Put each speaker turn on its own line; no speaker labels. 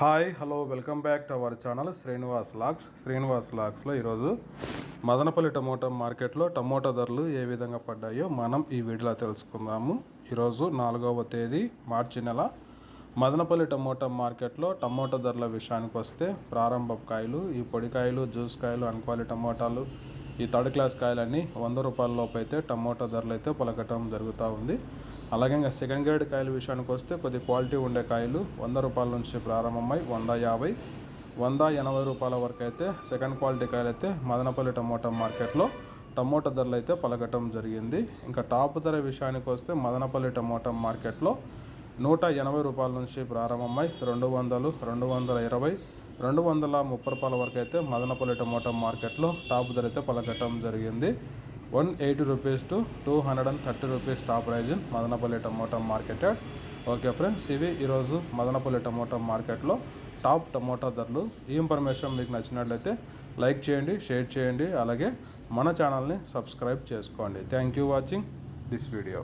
Hi hello welcome back to our channel Srinivas lakhs Srinivas లాక్స్లో ఈరోజు Madanapalle tomato మార్కెట్లో టమోటా ధరలు ఏ విధంగా పడ్డాయో మనం ఈ వీడియోలో తెలుసుకుందాము. ఈరోజు నాలుగవ తేదీ మార్చి నెల. మదనపల్లి టమోటా మార్కెట్లో టమోటా ధరల విషయానికి వస్తే ప్రారంభ కాయలు ఈ పొడికాయలు జ్యూస్ కాయలు అనుకోవాలి టమోటాలు ఈ థర్డ్ క్లాస్ కాయలన్నీ వంద రూపాయల లోపు అయితే టమోటా ధరలు అయితే పలకటం జరుగుతూ ఉంది. అలాగే ఇంకా సెకండ్ గ్రేడ్ కాయల విషయానికి వస్తే కొద్ది క్వాలిటీ ఉండే కాయలు వంద రూపాయల నుంచి ప్రారంభమై వంద యాభై వంద ఎనభై రూపాయల వరకు అయితే సెకండ్ క్వాలిటీ కాయలు అయితే మదనపల్లి టమోటా మార్కెట్లో టమోటా ధరలు అయితే పలకటం జరిగింది. ఇంకా టాప్ ధర విషయానికి వస్తే మదనపల్లి టమోటా మార్కెట్లో నూట ఎనభై రూపాయల నుంచి ప్రారంభమై రెండు వందలు రెండు వందల ఇరవై రెండు వందల ముప్పై రూపాయల వరకు అయితే మదనపల్లి టమోటా మార్కెట్లో టాప్ ధర అయితే పలకటం జరిగింది. One eighty rupees to two hundred and thirty rupees top price in Madanapalle tomato market okay friends ఇవి ఈరోజు మదనపల్లి టమోటా మార్కెట్లో టాప్ టమోటా ధరలు. ఈ ఇన్ఫర్మేషన్ మీకు నచ్చినట్లయితే లైక్ చేయండి షేర్ చేయండి. అలాగే మన ఛానల్ని సబ్స్క్రైబ్ చేసుకోండి. Thank you watching this video.